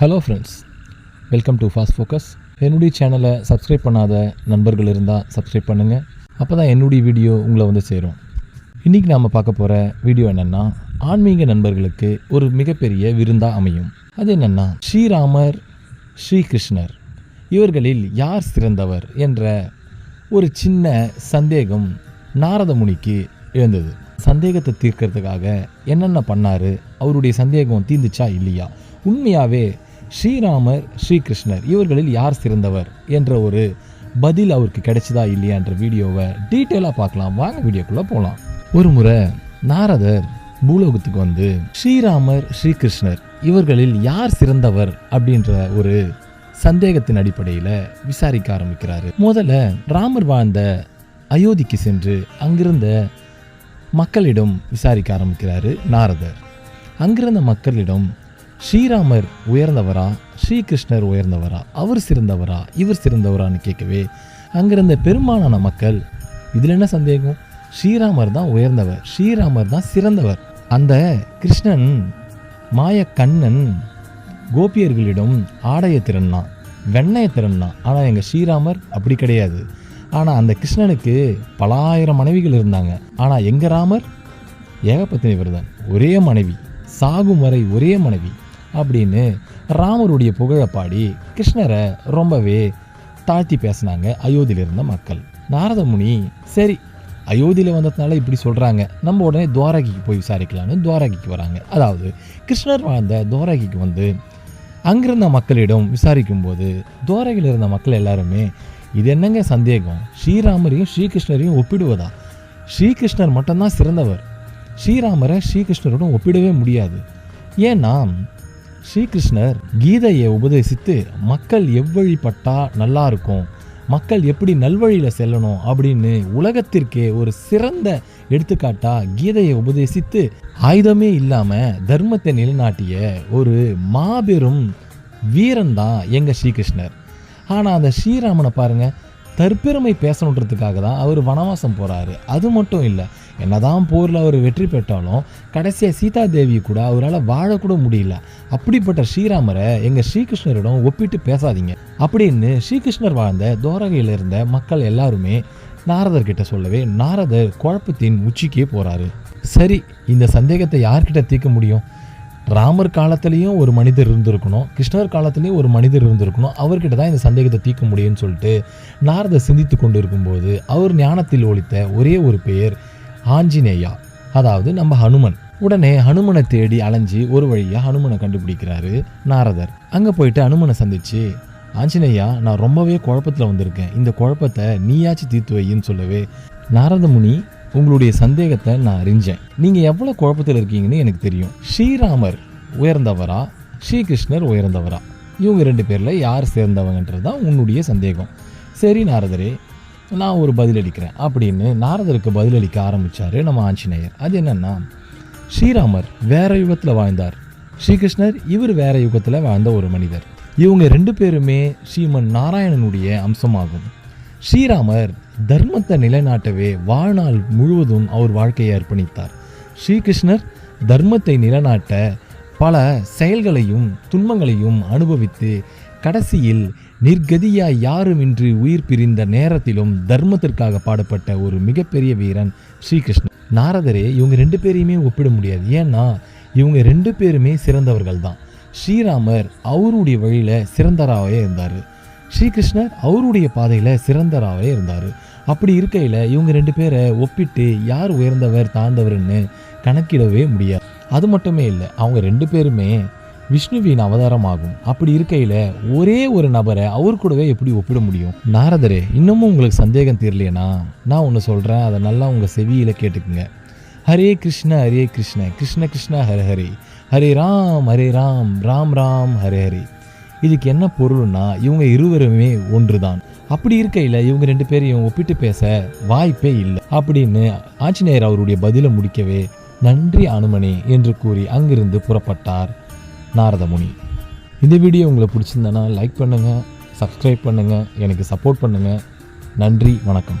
Hello friends welcome to fast focus என்னுடைய சேனலை subscribe பண்ணாத நண்பர்கள் இருந்தால் சப்ஸ்கிரைப் பண்ணுங்கள் அப்போ தான் என்னுடைய வீடியோ உங்களை வந்து சேரும். இன்றைக்கி நாம் பார்க்க போகிற வீடியோ என்னென்னா ஆன்மீக நண்பர்களுக்கு ஒரு மிகப்பெரிய விருந்தாக அமையும். அது என்னென்னா ஸ்ரீராமர் ஸ்ரீகிருஷ்ணர். இவர்களில் யார் சிறந்தவர் என்ற ஒரு சின்ன சந்தேகம் நாரத முனிக்கு எழுந்தது. சந்தேகத்தை தீர்க்கிறதுக்காக என்னென்ன பண்ணார்? அவருடைய சந்தேகம் தீர்ந்துச்சா இல்லையா? உண்மையாகவே ஸ்ரீராமர் ஸ்ரீகிருஷ்ணர் இவர்களில் யார் சிறந்தவர் என்ற ஒரு பதில் அவருக்கு கிடைச்சதா இல்லையான்ற வீடியோவை டீட்டெயிலாக பார்க்கலாம். வாங்க வீடியோக்குள்ளே போகலாம் ஒரு முறை நாரதர் பூலோகத்துக்கு வந்து ஸ்ரீராமர் ஸ்ரீகிருஷ்ணர் இவர்களில் யார் சிறந்தவர் அப்படின்ற ஒரு சந்தேகத்தின் அடிப்படையில் விசாரிக்க ஆரம்பிக்கிறாரு. முதல்ல ராமர் வாழ்ந்த அயோத்திக்கு சென்று அங்கிருந்த மக்களிடம் விசாரிக்க ஆரம்பிக்கிறாரு நாரதர். அங்கிருந்த மக்களிடம் ஸ்ரீராமர் உயர்ந்தவரா? ஸ்ரீகிருஷ்ணர் உயர்ந்தவரா? அவர் சிறந்தவரா? இவர் சிறந்தவரான்னு கேட்கவே அங்கிருந்த பெரும்பாலான மக்கள் இதில் என்ன சந்தேகம்? ஸ்ரீராமர் தான் உயர்ந்தவர். ஸ்ரீராமர் தான் சிறந்தவர். அந்த கிருஷ்ணன் மாய கண்ணன் கோபியர்களிடம் ஆடைய திறன்னா வெண்ணய திறன்னா ஆனால் எங்கள் ஸ்ரீராமர் அப்படி கிடையாது. ஆனால் அந்த கிருஷ்ணனுக்கு பலாயிரம் மனைவிகள் இருந்தாங்க. ஆனால் எங்கள் ராமர்? ஏகபத்தினி விரதன் ஒரே மனைவி. சாகும் வரை ஒரே மனைவி. அப்படின்னு ராமருடைய புகழை பாடி கிருஷ்ணரை ரொம்பவே தாழ்த்தி பேசினாங்க அயோத்தியில் இருந்த மக்கள். நாரத முனி சரி அயோத்தியில் வந்ததுனால இப்படி சொல்கிறாங்க நம்ம உடனே துவாரகிக்கு போய் விசாரிக்கலாம்னு துவாரகிக்கு வராங்க. அதாவது கிருஷ்ணர் வாழ்ந்த துவாரகிக்கு வந்து அங்கிருந்த மக்களிடம் விசாரிக்கும்போது துவாரகியில் இருந்த மக்கள் எல்லாருமே இது என்னங்க சந்தேகம்? ஸ்ரீராமரையும் ஸ்ரீகிருஷ்ணரையும் ஒப்பிடுவதா? ஸ்ரீகிருஷ்ணர் மட்டும்தான் சிறந்தவர். ஸ்ரீராமரை ஸ்ரீகிருஷ்ணருடன் ஒப்பிடவே முடியாது. ஏன்னா ஸ்ரீகிருஷ்ணர் கீதையை உபதேசித்து மக்கள் எவ்வழிப்பட்டா நல்லா இருக்கும் மக்கள் எப்படி நல்வழியில் செல்லணும்? அப்படின்னு உலகத்திற்கே ஒரு சிறந்த எடுத்துக்காட்டா கீதையை உபதேசித்து ஆயுதமே இல்லாமல் தர்மத்தை நிலைநாட்டிய ஒரு மாபெரும் வீரன் தான் எங்கள் ஸ்ரீகிருஷ்ணர். ஆனால் அந்த ஸ்ரீராமனை பாருங்கள் தற்பெருமை பேசணுன்றதுக்காக தான் அவர் வனவாசம் போகிறாரு அது மட்டும் இல்லை என்னதான் போரில் அவர் வெற்றி பெற்றாலும் கடைசியாக சீதா தேவி கூட அவரால் வாழக்கூட முடியல. அப்படிப்பட்ட ஸ்ரீராமரை எங்கள் ஸ்ரீகிருஷ்ணரிடம் ஒப்பிட்டு பேசாதீங்க. அப்படின்னு ஸ்ரீகிருஷ்ணர் வாழ்ந்த துவாரகையில் இருந்த மக்கள் எல்லாருமே நாரதர்கிட்ட சொல்லவே நாரதர் குழப்பத்தின் உச்சிக்கே போகிறாரு சரி இந்த சந்தேகத்தை யார்கிட்ட தீர்க்க முடியும்? ராமர் காலத்திலையும் ஒரு மனிதர் இருந்திருக்கணும் கிருஷ்ணர் காலத்திலையும் ஒரு மனிதர் இருந்திருக்கணும். அவர்கிட்ட தான் இந்த சந்தேகத்தை தீர்க்க முடியும்னு சொல்லிட்டு நாரதர் சிந்தித்து கொண்டு இருக்கும்போது அவர் ஞானத்தில் ஒழித்த ஒரே ஒரு பெயர் ஆஞ்சநேயா அதாவது நம்ம ஹனுமன். உடனே ஹனுமனை தேடி அலைஞ்சு ஒரு வழியாக ஹனுமனை கண்டுபிடிக்கிறாரு நாரதர். அங்கே போயிட்டு ஹனுமனை சந்திச்சு ஆஞ்சநேயா நான் ரொம்பவே குழப்பத்தில் வந்திருக்கேன். இந்த குழப்பத்தை நீயாச்சும் தீர்த்து வையின்னு சொல்லவே. நாரத முனி உங்களுடைய சந்தேகத்தை நான் அறிஞ்சேன். நீங்கள் எவ்வளோ குழப்பத்தில் இருக்கீங்கன்னு எனக்கு தெரியும். ஸ்ரீராமர் உயர்ந்தவரா? ஸ்ரீகிருஷ்ணர் உயர்ந்தவரா? இவங்க ரெண்டு பேரில் யார் சேர்ந்தவங்கன்றது தான் உன்னுடைய சந்தேகம். சரி நாரதரே நான் ஒரு பதிலளிக்கிறேன் அப்படின்னு நாரதருக்கு பதிலளிக்க ஆரம்பித்தார் நம்ம ஆஞ்சநேயர். அது என்னென்னா ஸ்ரீராமர் வேற யுகத்தில் வாழ்ந்தார். ஸ்ரீகிருஷ்ணர் இவர் வேற யுகத்தில் வாழ்ந்த ஒரு மனிதர். இவங்க ரெண்டு பேருமே ஸ்ரீமன் நாராயணனுடைய அம்சமாகும். ஸ்ரீராமர் தர்மத்தை நிலைநாட்டவே வாழ்நாள் முழுவதும் அவர் வாழ்க்கையை அர்ப்பணித்தார். ஸ்ரீகிருஷ்ணர் தர்மத்தை நிலைநாட்ட பல செயல்களையும் துன்பங்களையும் அனுபவித்து கடைசியில் நிர்கதியாய் யாருமின்றி உயிர் பிரிந்த நேரத்திலும் தர்மத்திற்காக பாடப்பட்ட ஒரு மிகப்பெரிய வீரன் ஸ்ரீகிருஷ்ணன். நாரதரே இவங்க ரெண்டு பேரையுமே ஒப்பிட முடியாது. ஏன்னா இவங்க ரெண்டு பேருமே சிறந்தவர்கள் தான் ஸ்ரீராமர் அவருடைய வழியில் சிறந்தராகவே இருந்தார். ஸ்ரீகிருஷ்ணர் அவருடைய பாதையில் சிறந்தராகவே இருந்தார். அப்படி இருக்கையில் இவங்க ரெண்டு பேரை ஒப்பிட்டு யார் உயர்ந்தவர் தாழ்ந்தவர்னு கணக்கிடவே முடியாது. அது மட்டுமே இல்லை அவங்க ரெண்டு பேருமே விஷ்ணுவின் அவதாரம் ஆகும் அப்படி இருக்கையில் ஒரே ஒரு நபரை அவர் கூடவே எப்படி ஒப்பிட முடியும்? நாரதரே இன்னமும் உங்களுக்கு சந்தேகம் தெரியலையனா நான் ஒன்று சொல்கிறேன் அதை நல்லா உங்கள் செவியில் கேட்டுக்குங்க. ஹரே கிருஷ்ண ஹரே கிருஷ்ண கிருஷ்ண கிருஷ்ண ஹரே ஹரே. ஹரே ராம் ஹரே ராம் ராம் ராம் ஹரே ஹரே. இதுக்கு என்ன பொருள்னா இவங்க இருவருமே ஒன்று தான் அப்படி இருக்கையில் இவங்க ரெண்டு பேரையும் ஒப்பிட்டு பேச வாய்ப்பே இல்லை. அப்படின்னு ஆஞ்சநேயர் அவருடைய பதிலை முடிக்கவே நன்றி அனுமனே என்று கூறி அங்கிருந்து புறப்பட்டார். நாரதமுனி. இந்த வீடியோ உங்களுக்கு பிடிச்சிருந்தேன்னா லைக் பண்ணுங்கள் சப்ஸ்கிரைப் பண்ணுங்கள் எனக்கு சப்போர்ட் பண்ணுங்கள் நன்றி வணக்கம்.